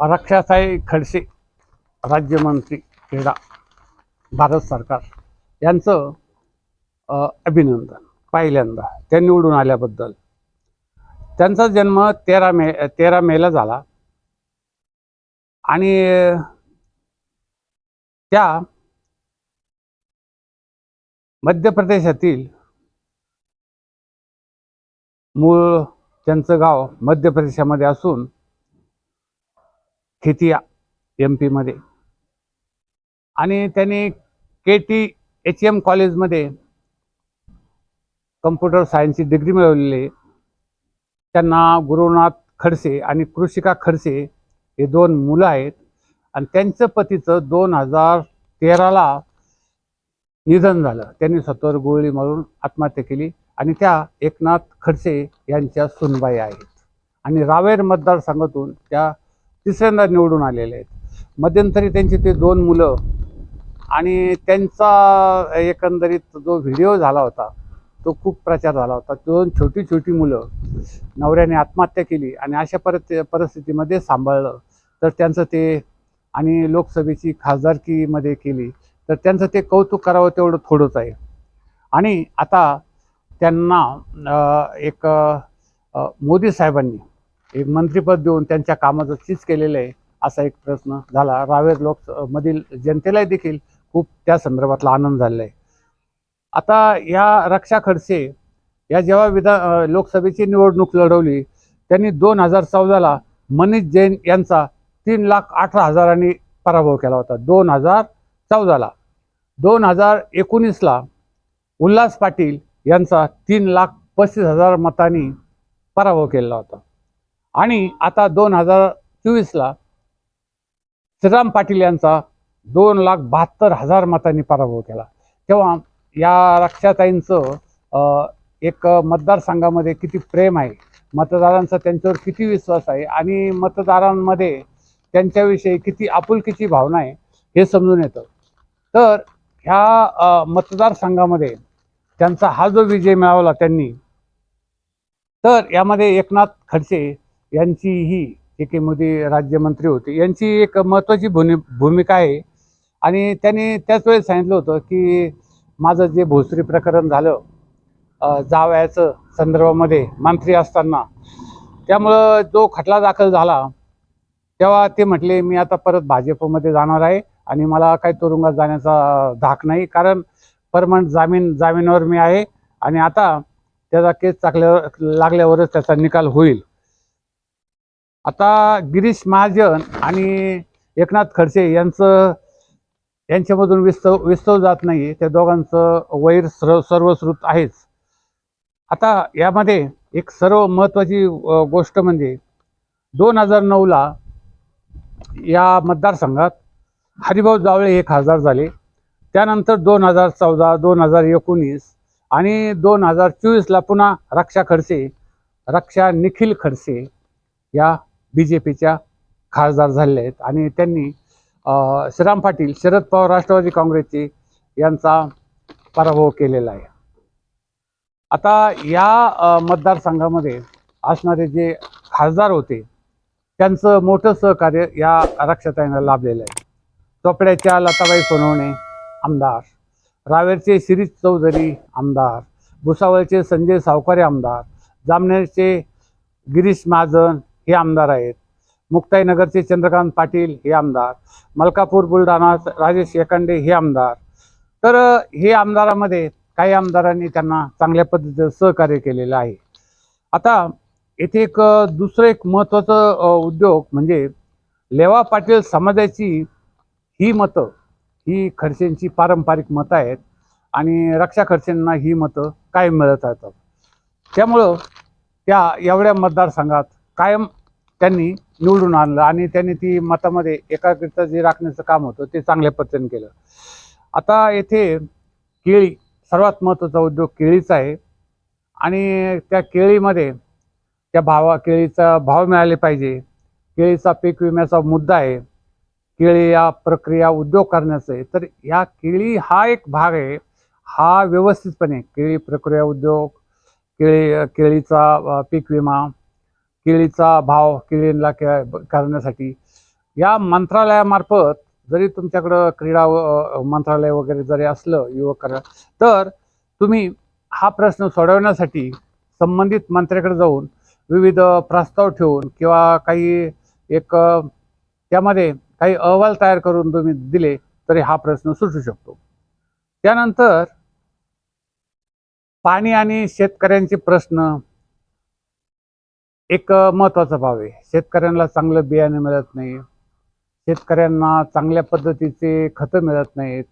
रक्षासाई खडसे राज्यमंत्री क्रीडा भारत सरकार यांचं अभिनंदन पहिल्यांदा त्या निवडून आल्याबद्दल. त्यांचा जन्म तेरा मे तेरा मेला झाला. आणि त्या मध्य प्रदेशातील मूळ त्यांचं गाव मध्य प्रदेशामध्ये असून खेतिया एम पीमध्ये आणि त्यांनी के टी एच एम कॉलेजमध्ये कम्प्युटर सायन्सची डिग्री मिळवलेली आहे. त्यांना गुरुनाथ खडसे आणि कृषिका खडसे हे दोन मुलं आहेत. आणि त्यांचं पतीचं दोन हजार तेराला निधन झालं. त्यांनी स्वतःवर गोळी मारून आत्महत्या केली. आणि त्या एकनाथ खडसे यांच्या सुनबाई आहेत. आणि रावेर मतदारसंघातून त्या तिसऱ्यांदा निवडून आलेले आहेत. मध्यंतरी त्यांची ते दोन मुलं आणि त्यांचा एकंदरीत जो व्हिडिओ झाला होता तो खूप प्रचार झाला होता. दोन छोटी छोटी मुलं नवऱ्याने आत्महत्या केली आणि अशा परत परिस्थितीमध्ये सांभाळलं. तर त्यांचं ते आणि लोकसभेची खासदारकीमध्ये केली तर त्यांचं ते कौतुक करावं तेवढं थोडंच आहे. आणि आता त्यांना एक मोदी साहेबांनी एक मंत्रीपद देऊन त्यांच्या कामाचं चीज केलेलं आहे असा एक प्रश्न झाला. रावेर लोक मधील जनतेलाही देखील खूप त्या संदर्भातला आनंद झालेला आहे. आता या रक्षा खडसे या जेव्हा विधान लोकसभेची निवडणूक लढवली त्यांनी दोन हजार चौदाला मनीष जैन यांचा तीन लाख अठरा हजारांनी पराभव केला होता. दोन हजार चौदाला. दोन हजार एकोणीसला उल्हास पाटील यांचा तीन लाख पस्तीस हजार मतांनी पराभव केला होता. आणि आता दोन हजार चोवीसला श्रीराम पाटील यांचा दोन लाख बहात्तर हजार मतांनी पराभव केला. तेव्हा या रक्षाताईंचं एक मतदारसंघामध्ये किती प्रेम आहे मतदारांचा त्यांच्यावर किती विश्वास आहे आणि मतदारांमध्ये त्यांच्याविषयी किती आपुलकीची भावना आहे हे समजून येतं. तर ह्या मतदारसंघामध्ये त्यांचा हा जो विजय मिळवला त्यांनी तर यामध्ये एकनाथ खडसे यांचीही ही जे राज्यमंत्री होते. यांची एक महत्त्वाची भूमि भूमिका आहे. आणि त्यांनी त्याच वेळेस सांगितलं होतं की माझं जे भोसरी प्रकरण झालं जावयाचं संदर्भामध्ये मंत्री असताना त्यामुळं जो खटला दाखल झाला तेव्हा ते म्हटले मी आता परत भाजपमध्ये जाणार आहे आणि मला काही तुरुंगात जाण्याचा धाक नाही कारण परमनंट जामीन जामिनावर मी आहे आणि आता त्याचा केस चाकल्यावर लागल्यावरच त्याचा निकाल होईल. आता गिरीश महाजन आणि एकनाथ खडसे यांचं यांच्यामधून विस्तव विस्तव जात नाही त्या दोघांचं वैर सर्व सर्वश्रुत आहेच. आता यामध्ये एक सर्व महत्त्वाची गोष्ट म्हणजे दोन हजार नऊला या मतदारसंघात हरिभाऊ जावळे हे खासदार झाले. त्यानंतर दोन हजार चौदा दोन हजार एकोणीस आणि दोन हजार चोवीसला पुन्हा रक्षा खडसे रक्षा निखिल खडसे या बी जे पीच्या खासदार झालेले आहेत. आणि त्यांनी श्रीराम पाटील शरद पवार राष्ट्रवादी काँग्रेसचे यांचा पराभव केलेला आहे. आता या मतदारसंघामध्ये असणारे जे खासदार होते त्यांचं मोठं सहकार्य या रक्षाताईंना लाभलेलं आहे. चोपड्याच्या लताबाई सोनवणे आमदार. रावेरचे शिरीष चौधरी आमदार. भुसावळचे संजय सावकारे आमदार. जामनेरचे गिरीश महाजन हे आमदार आहेत. मुक्ताईनगरचे चंद्रकांत पाटील हे आमदार. मलकापूर बुलढाणा राजेश एकांडे हे आमदार. तर हे आमदारामध्ये काही आमदारांनी त्यांना चांगल्या पद्धतीचं सहकार्य केलेलं आहे. आता येथे एक दुसरं एक महत्त्वाचं उद्योग म्हणजे लेवा पाटील समाजाची ही मतं ही खडसेंची पारंपरिक मतं आहेत आणि रक्षा खडसेंना ही मतं कायम मिळत राहतात. त्यामुळं त्या एवढ्या मतदारसंघात कायम त्यांनी निवडून आणलं आणि त्यांनी ती मतामध्ये एकाग्रता जे राखण्याचं काम होतं ते चांगल्या पद्धतीने केलं. आता येथे केळी सर्वात महत्त्वाचा उद्योग केळीचा आहे. आणि त्या केळीमध्ये त्या भावा केळीचा भाव मिळाले पाहिजे. केळीचा पीक विम्याचा मुद्दा आहे. केळी या प्रक्रिया उद्योग करण्याचं आहे. तर या केळी हा एक भाग आहे. हा व्यवस्थितपणे केळी प्रक्रिया उद्योग केळी केळीचा पीक विमा केळीचा भाव केळींना के करण्यासाठी. या मंत्रालयामार्फत जरी तुमच्याकडं क्रीडा मंत्रालय वगैरे जरी असलं युवक करा तर तुम्ही हा प्रश्न सोडवण्यासाठी संबंधित मंत्र्याकडे जाऊन विविध प्रस्ताव ठेवून किंवा काही एक त्यामध्ये काही अहवाल तयार करून तुम्ही दिले तरी हा प्रश्न सुटू शकतो. त्यानंतर पाणी आणि शेतकऱ्यांचे प्रश्न एक महत्त्वाचा भाव आहे. शेतकऱ्यांना चांगलं बियाणे मिळत नाही. शेतकऱ्यांना चांगल्या पद्धतीचे खतं मिळत नाहीत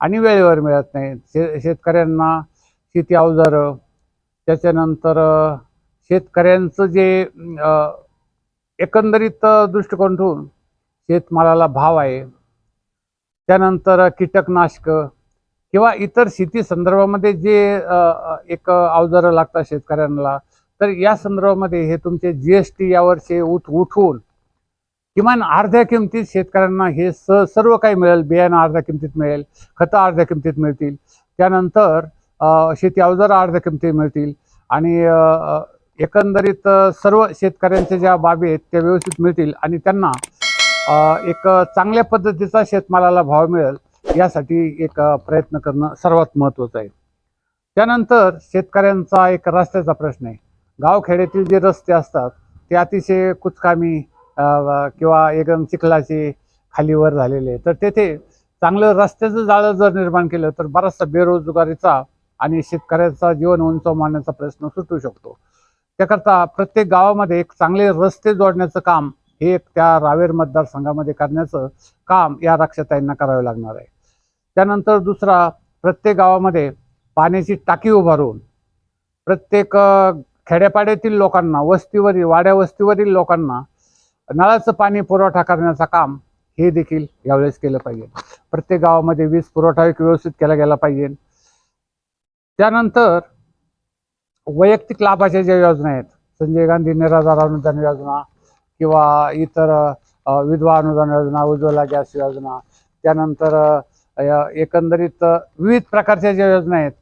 आणि वेळेवर मिळत नाहीत. शे शेतकऱ्यांना शेती अवजारं त्याच्यानंतर शेतकऱ्यांचं जे एकंदरीत दृष्टिकोन ठेवून शेतमालाला भाव आहे. त्यानंतर कीटकनाशकं किंवा इतर शेती संदर्भामध्ये जे एक अवजारं लागतात शेतकऱ्यांना तर या संदर्भामध्ये हे तुमचे जी एस टी यावरचे उठ उठवून किमान अर्ध्या किमतीत शेतकऱ्यांना हे स सर्व काही मिळेल. बियाणं अर्ध्या किमतीत मिळेल खतं अर्ध्या किमतीत मिळतील. त्यानंतर शेती अवजारं अर्ध्या किमतीत मिळतील. आणि एकंदरीत सर्व शेतकऱ्यांच्या ज्या बाबी आहेत त्या व्यवस्थित मिळतील आणि त्यांना एक चांगल्या पद्धतीचा शेतमालाला भाव मिळेल यासाठी एक प्रयत्न करणं सर्वात महत्त्वाचं आहे. त्यानंतर शेतकऱ्यांचा एक रस्त्याचा प्रश्न आहे. गावखेड्यातील जे रस्ते असतात ते अतिशय कुचकामी किंवा एकदम चिखलाचे खालीवर झालेले तर तेथे चांगलं रस्त्याचं जाळं जर निर्माण केलं तर बराचसा बेरोजगारीचा आणि शेतकऱ्याचा जीवन उंच मारण्याचा प्रश्न सुटू शकतो. त्याकरता प्रत्येक गावामध्ये एक चांगले रस्ते जोडण्याचं काम हे एक त्या रावेर मतदारसंघामध्ये करण्याचं काम या रक्षताईंना करावे लागणार आहे. त्यानंतर दुसरा प्रत्येक गावामध्ये पाण्याची टाकी उभारून प्रत्येक खेड्यापाड्यातील लोकांना वस्तीवरील वाड्या वस्तीवरील लोकांना नळाचं पाणी पुरवठा करण्याचं काम हे देखील यावेळेस केलं पाहिजे. प्रत्येक गावामध्ये वीज पुरवठा एक व्यवस्थित केला गेला पाहिजे. त्यानंतर वैयक्तिक लाभाच्या ज्या योजना आहेत संजय गांधी निराधार अनुदान योजना किंवा इतर विधवा अनुदान योजना उज्ज्वला गॅस योजना त्यानंतर एकंदरीत विविध प्रकारच्या ज्या योजना आहेत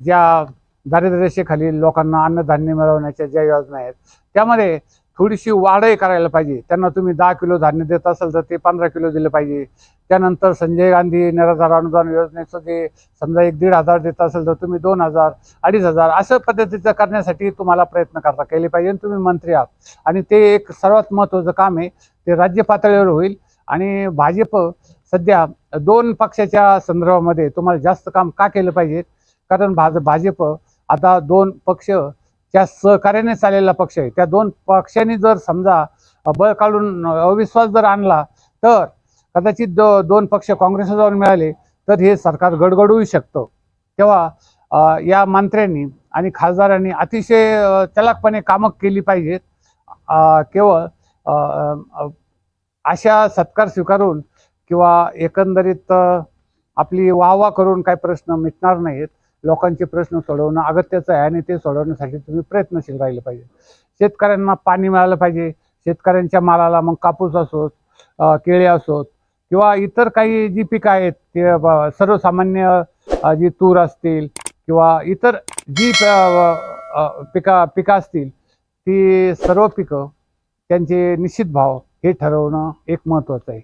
ज्या दारिद्र्यरेषेखालील लोकांना अन्नधान्य मिळवण्याच्या ज्या योजना आहेत त्यामध्ये थोडीशी वाढही करायला पाहिजे. त्यांना तुम्ही दहा किलो धान्य देत असाल तर ते पंधरा किलो दिलं पाहिजे. त्यानंतर संजय गांधी निराधार अनुदान योजनेचं जे समजा एक दीड हजार देत असेल तर तुम्ही दोन हजार अडीच हजार अशा पद्धतीचं करण्यासाठी तुम्हाला प्रयत्न करता केले पाहिजे आणि तुम्ही मंत्री आहात. आणि ते एक सर्वात महत्त्वाचं काम आहे ते राज्य पातळीवर होईल. आणि भाजप सध्या दोन पक्षाच्या संदर्भामध्ये तुम्हाला जास्त काम का केलं पाहिजे? कारण भाज भाजप आता दोन पक्ष त्या सहकार्याने चाललेला पक्ष आहे. त्या दोन पक्षांनी जर समजा बळ काढून अविश्वास जर आणला तर कदाचित दो दोन पक्ष काँग्रेसला जाऊन मिळाले तर हे सरकार गडगडूही शकतं. तेव्हा या मंत्र्यांनी आणि खासदारांनी अतिशय चलाकपणे कामं केली पाहिजेत. केवळ अशा सत्कार स्वीकारून किंवा एकंदरीत आपली वाहवा करून काही प्रश्न मिटणार नाहीत. लोकांचे प्रश्न सोडवणं अगत्याचं आहे आणि ते सोडवण्यासाठी तुम्ही प्रयत्नशील राहिले पाहिजे. शेतकऱ्यांना पाणी मिळालं पाहिजे. शेतकऱ्यांच्या मालाला मग कापूस असोत केळी असोत किंवा इतर काही जी पिकं आहेत ते सर्वसामान्य जी तूर असतील किंवा इतर जी प- पिका पिकं असतील ती सर्व पिकं त्यांचे निश्चित भाव हे ठरवणं एक महत्त्वाचं आहे.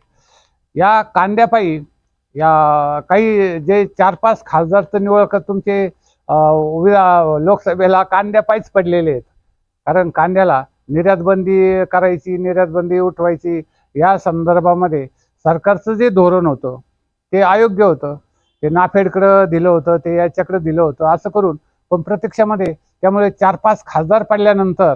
या कांद्यापायी या काही जे चार पाच खासदार तर निवड तुमचे अ, विधा- लोकसभेला कांद्यापायीच पडलेले आहेत. कारण कांद्याला निर्यातबंदी करायची निर्यातबंदी उठवायची या संदर्भामध्ये सरकारचं जे धोरण होतं ते अयोग्य होतं. ते नाफेडकडं दिलं होतं ते याच्याकडं दिलं होतं असं करून पण प्रत्यक्षामध्ये त्यामुळे चार पाच खासदार पडल्यानंतर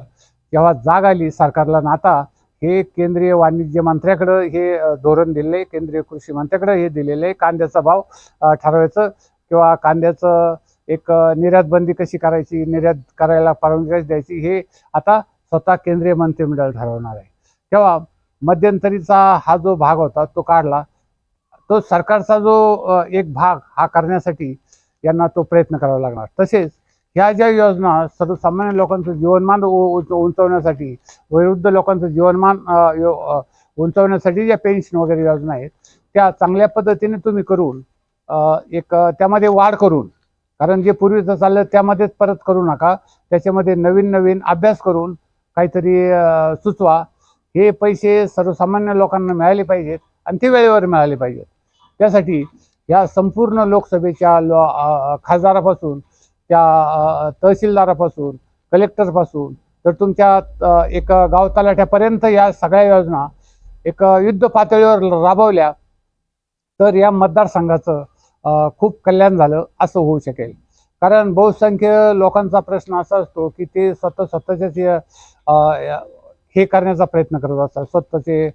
जेव्हा जाग आली सरकारला ना आता हे केंद्रीय वाणिज्य मंत्र्याकडं हे धोरण दिलेलं आहे केंद्रीय कृषी मंत्र्याकडं हे दिलेलं आहे कांद्याचा भाव ठरवायचं किंवा कांद्याचं एक निर्यात निर्यातबंदी कशी करायची निर्यात करायला परवानगी कशी द्यायची हे आता स्वतः केंद्रीय मंत्रिमंडळ ठरवणार आहे. तेव्हा मध्यंतरीचा हा जो भाग होता तो काढला. तो सरकारचा जो एक भाग हा करण्यासाठी यांना तो प्रयत्न करावा लागणार. तसेच ह्या ज्या योजना सर्वसामान्य लोकांचं जीवनमान उ- उंचवण्यासाठी वयोवृद्ध लोकांचं जीवनमान यो- उंचवण्यासाठी ज्या पेन्शन वगैरे योजना आहेत त्या चांगल्या पद्धतीने तुम्ही करून एक त्यामध्ये वाढ करून कारण जे पूर्वीचं चाललं त्यामध्येच परत करू नका त्याच्यामध्ये नवीन नवीन अभ्यास करून काहीतरी सुचवा. हे पैसे सर्वसामान्य लोकांना मिळाले पाहिजेत आणि ते वेळेवर मिळाले पाहिजेत. त्यासाठी या संपूर्ण लोकसभेच्या लो खासदारापासून त्या तहसीलदारापासून कलेक्टरपासून तर तुमच्या एक गाव तलाठ्यापर्यंत या सगळ्या योजना एक युद्ध पातळीवर राबवल्या तर या मतदारसंघाचं खूप कल्याण झालं असं होऊ शकेल. कारण बहुसंख्य लोकांचा प्रश्न असा असतो की ते स्वतः स्वतःच्याच हे करण्याचा प्रयत्न करत असतात. स्वतःचे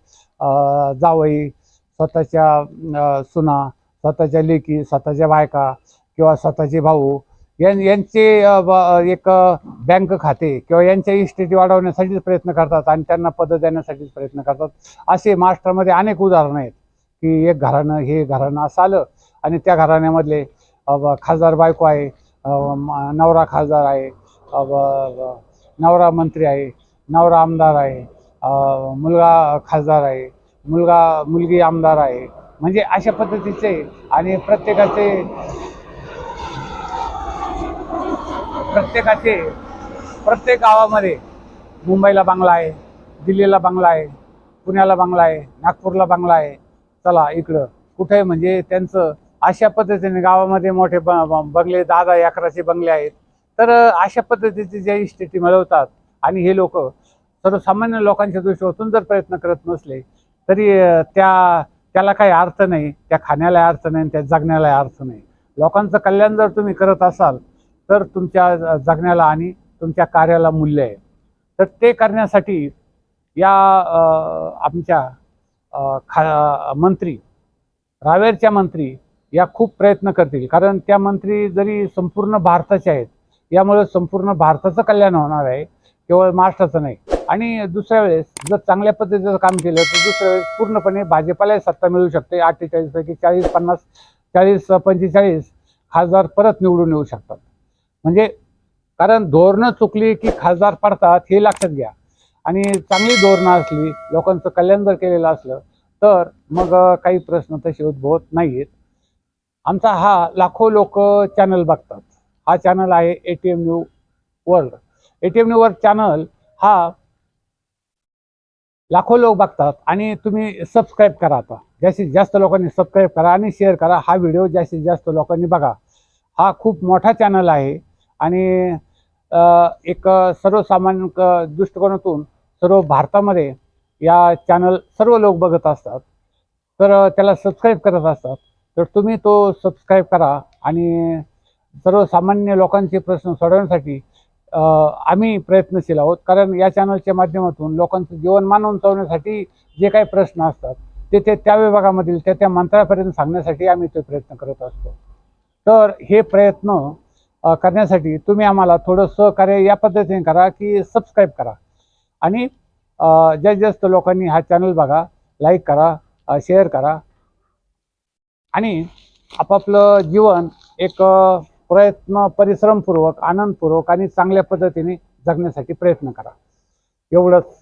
जावई स्वतःच्या सुना स्वतःच्या लेकी स्वतःच्या बायका किंवा स्वतःचे भाऊ यांचे ब- एक बँक खाते किंवा यांच्या इस्टेटी वाढवण्यासाठीच प्रयत्न करतात आणि त्यांना पदं देण्यासाठीच प्रयत्न करतात. असे महाराष्ट्रामध्ये अनेक उदाहरणं आहेत की एक घराणं हे घराणं असं आलं आणि त्या घराण्यामधले खासदार बायको आहे नवरा खासदार आहे नवरा मंत्री आहे नवरा आमदार आहे मुलगा खासदार आहे मुलगा मुलगी आमदार आहे. म्हणजे अशा पद्धतीचे आणि प्रत्येकाचे प्रत्येकाचे प्रत्येक गावामध्ये मुंबईला बंगला आहे दिल्लीला बंगला आहे पुण्याला बंगला आहे नागपूरला बंगला आहे. चला इकडं. कुठे म्हणजे त्यांचं अशा पद्धतीने गावामध्ये मोठे ब ब- बंगले दहा दहा अकराचे बंगले आहेत. तर अशा पद्धतीचे जे इस्टेटी मिळवतात आणि हे लोक सर्वसामान्य लोकांच्या दृष्टीतून जर प्रयत्न करत नसले तरी त्या त्याला काही अर्थ नाही त्या खाण्याला अर्थ नाही त्या जगण्याला अर्थ नाही. लोकांचं कल्याण जर तुम्ही करत असाल तर तुमच्या जगण्याला आणि तुमच्या कार्याला मूल्य आहे. तर ते करण्यासाठी या आमच्या खा मंत्री रावेरच्या मंत्री या खूप प्रयत्न करतील. कारण त्या मंत्री जरी संपूर्ण भारताचे आहेत यामुळे संपूर्ण भारताचं कल्याण होणार आहे केवळ महाराष्ट्राचं नाही. आणि दुसऱ्या वेळेस जर चांगल्या पद्धतीचं काम केलं तर दुसऱ्या वेळेस पूर्णपणे भाजपालाही सत्ता मिळू शकते. अठ्ठेचाळीसपैकी चाळीस पन्नास चाळीस पंचेचाळीस खासदार परत निवडून येऊ शकतात. म्हणजे कारण धोरणं चुकली की खासदार पडतात हे लक्षात घ्या. आणि चांगली धोरणं असली लोकांचं कल्याण जर केलेलं असलं तर मग काही प्रश्न तसे उद्भवत नाही आहेत आमचा हा लाखो लोक चॅनल बघतात. हा चॅनल आहे A T M new world A T M new world channel हा लाखो लोक बघतात आणि तुम्ही सबस्क्राईब करा आता. जास्तीत जास्त लोकांनी सबस्क्राईब करा आणि शेअर करा. हा व्हिडिओ जास्तीत जास्त लोकांनी बघा. हा खूप मोठा चॅनल आहे. आणि एक सर्वसामान्य क- दृष्टिकोनातून सर्व भारतामध्ये या चॅनल सर्व लोक बघत असतात. तर त्याला सबस्क्राईब करत असतात. तर तुम्ही तो सबस्क्राईब करा आणि सर्वसामान्य लोकांचे प्रश्न सोडवण्यासाठी आम्ही प्रयत्नशील आहोत. कारण या चॅनलच्या माध्यमातून लोकांचं जीवनमान उंचावण्यासाठी जे काही प्रश्न असतात ते ते त्या विभागामधील त्या त्या मंत्र्यापर्यंत सांगण्यासाठी आम्ही ते प्रयत्न करत असतो. तर हे प्रयत्न करण्यासाठी तुम्ही आम्हाला थोडं सहकार्य या पद्धतीने करा की सबस्क्राईब करा. आणि जास्तीत जास्त लोकांनी हा चॅनल बघा लाईक करा शेअर करा. आणि आपापलं जीवन एक प्रयत्न परिश्रमपूर्वक आनंदपूर्वक आणि चांगल्या पद्धतीने जगण्यासाठी प्रयत्न करा. एवढंच.